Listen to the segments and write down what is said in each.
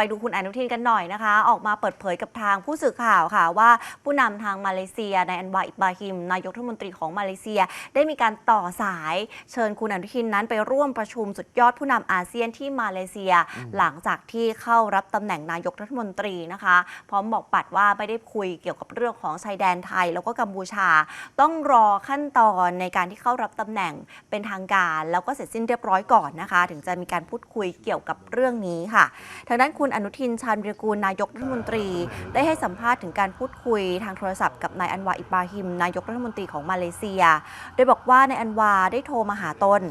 ไปดูคุณอนุทินกันหน่อยนะคะ ออกมาเปิดเผยกับทางผู้สื่อข่าวค่ะ ว่าผู้นำทางมาเลเซียนายอันวาอิบราฮิม นายกรัฐมนตรีของมาเลเซีย ได้มีการต่อสายเชิญคุณอนุทินนั้นไปร่วมประชุมสุดยอดผู้นำอาเซียนที่มาเลเซีย หลังจากที่เข้ารับตำแหน่งนายกรัฐมนตรีนะคะ พร้อมบอกปัดว่าไม่ได้คุยเกี่ยวกับเรื่องของชายแดนไทย แล้วก็กัมพูชา ต้องรอขั้นตอนในการที่เข้ารับตำแหน่งเป็นทางการ แล้วก็เสร็จสิ้นเรียบร้อยก่อนนะคะ ถึงจะมีการพูดคุยเกี่ยวกับเรื่องนี้ค่ะทางด้านคุณอนุทินชาญวิรกูลนายกรัฐมนตรี ได้ให้สัมภาษณ์ถึงการพูดคุยทางโทรศัพท์กับนายอันวาอิบราฮิม นายกรัฐมนตรีของมาเลเซีย โดยบอกว่านายอันวาได้โทรมาหาตน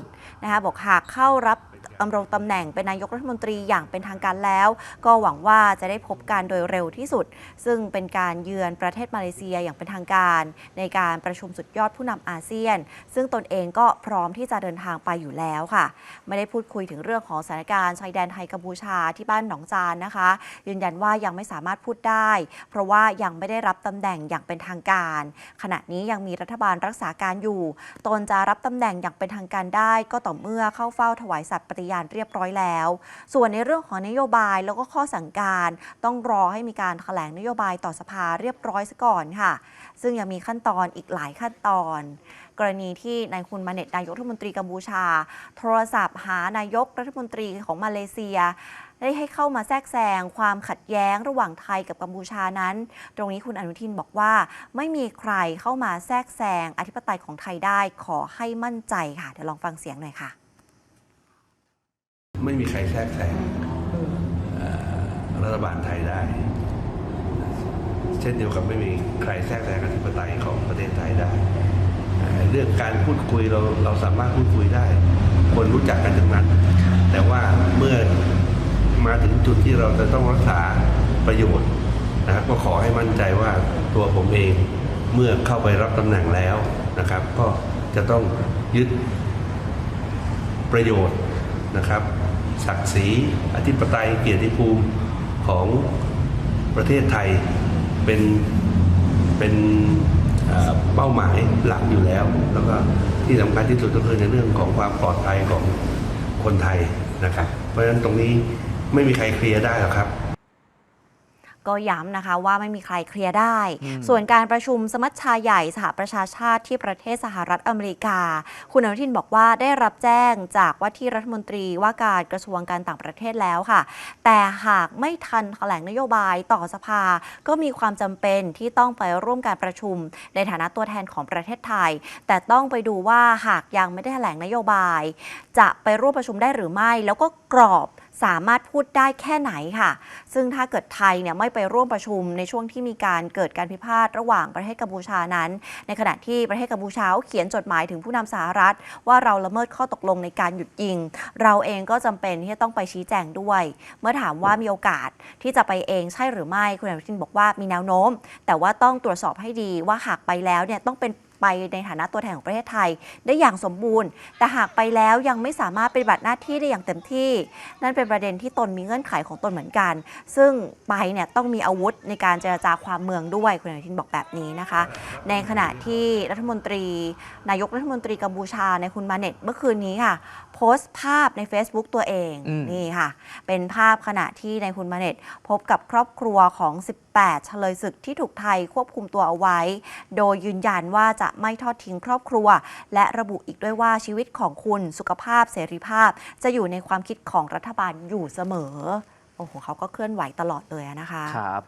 นะคะบอกหากเข้ารับ ดำรงตำแหน่งเป็นนายกรัฐมนตรีอย่างเป็นทางการแล้ว ก็หวังว่าจะได้พบกันโดยเร็วที่สุด ซึ่งเป็นการเยือนประเทศมาเลเซียอย่างเป็นทางการ ในการประชุมสุดยอดผู้นำอาเซียน ซึ่งตนเองก็พร้อมที่จะเดินทางไปอยู่แล้วค่ะ ไม่ได้พูดคุยถึงเรื่องของสถานการณ์ชายแดนไทยกัมพูชาที่บ้านหนองจานนะคะ ยืนยันว่ายังไม่สามารถพูดได้ เพราะว่ายังไม่ได้รับตำแหน่งอย่างเป็นทางการ ขณะนี้ยังมีรัฐบาลรักษาการอยู่ ตนจะรับตำแหน่งอย่างเป็นทางการได้ ก็ต่อเมื่อเข้าเฝ้าถวายสัตย์ปฏิญาณเรียบร้อยแล้ว ส่วนในเรื่องของนโยบายแล้วก็ข้อสั่งการต้องรอให้มีการแถลงนโยบายต่อสภาเรียบร้อยซะก่อนค่ะ ซึ่งยังมีขั้นตอนอีกหลายขั้นตอน กรณีที่นายคุณมาเน็ตนายกรัฐมนตรีกัมพูชา โทรศัพท์หานายกรัฐมนตรีของมาเลเซียได้ให้เข้ามาแทรกแซงความขัดแย้งระหว่างไทยกับกัมพูชานั้น ตรงนี้คุณอนุทินบอกว่า ไม่มีใครเข้ามาแทรกแซงอธิปไตยของไทยได้ขอให้มั่นใจค่ะ เดี๋ยวลองฟังเสียงหน่อยค่ะ ไม่มีใครแทรกแซงรัฐบาลไทยได้ เช่นเดียวกับไม่มีใครแทรกแซงอธิปไตยของประเทศไทยได้เอ่อเรื่องการพูดคุยเราเราสามารถพูดคุยได้ คนรู้จักกันทั้งนั้น แต่ว่าเมื่อมาถึงจุดที่เราจะต้องรักษาประโยชน์นะครับก็ขอให้มั่นใจว่าตัวผมเองเมื่อเข้าไปรับตำแหน่งแล้วนะครับ ก็จะต้องยึดประโยชน์นะครับ ศักดิ์ศรีอธิปไตยเกียรติภูมิของประเทศไทยเป็นเป็นเป้าหมายหลักอยู่แล้ว แล้วก็ที่สำคัญที่สุดก็คือในเรื่องของความปลอดภัยของคนไทยนะครับ เพราะฉะนั้นตรงนี้ไม่มีใครเคลียร์ได้หรอกครับ ก็ย้ำนะคะว่าไม่มีใครเคลียร์ได้ ส่วนการประชุมสมัชชาใหญ่สหประชาชาติที่ประเทศสหรัฐอเมริกา คุณอนุทินบอกว่าได้รับแจ้งจากว่าที่รัฐมนตรีว่าการกระทรวงการต่างประเทศแล้วค่ะ แต่หากไม่ทันแถลงนโยบายต่อสภา ก็มีความจำเป็นที่ต้องไปร่วมการประชุม ในฐานะตัวแทนของประเทศไทย แต่ต้องไปดูว่าหากยังไม่ได้แถลงนโยบาย จะไปร่วมประชุมได้หรือไม่ แล้วก็กรอบ สามารถพูดได้แค่ไหนค่ะ ซึ่งถ้าเกิดไทยเนี่ยไม่ไปร่วมประชุมในช่วงที่มีการเกิดการพิพาทระหว่างประเทศกัมพูชานั้น ในขณะที่ประเทศกัมพูชาเขาเขียนจดหมายถึงผู้นำสหรัฐ ว่าเราละเมิดข้อตกลงในการหยุดยิง เราเองก็จำเป็นที่จะต้องไปชี้แจงด้วย เมื่อถามว่ามีโอกาสที่จะไปเองใช่หรือไม่คุณอนุทินบอกว่ามีแนวโน้ม แต่ว่าต้องตรวจสอบให้ดีว่าหากไปแล้วเนี่ยต้องเป็น ไปในฐานะตัวแทนของประเทศไทย ได้อย่างสมบูรณ์ แต่หากไปแล้วยังไม่สามารถปฏิบัติหน้าที่ได้อย่างเต็มที่ นั่นเป็นประเด็นที่ตนมีเงื่อนไขของตนเหมือนกัน ซึ่งไปเนี่ยต้องมีอาวุธในการเจรจาความเมืองด้วยคุณอนุทินบอกแบบนี้นะคะ ในขณะที่รัฐมนตรี นายกรัฐมนตรีกัมพูชาในคุณมาเน็ตเมื่อคืนนี้ค่ะ โพสต์ภาพใน Facebook ตัวเองอืมนี่ค่ะ เป็นภาพขณะที่ในคุณมาเน็ตพบกับครอบครัวของ 18 เฉลยศึกที่ถูกไทยควบคุมตัวเอาไว้ โดยยืนยันว่าจะไม่ทอดทิ้งครอบครัว และระบุอีกด้วยว่าชีวิตของคุณสุขภาพเสรีภาพ จะอยู่ในความคิดของรัฐบาลอยู่เสมอ โอ้โหเขาก็เคลื่อนไหวตลอดเลยอะนะคะครับ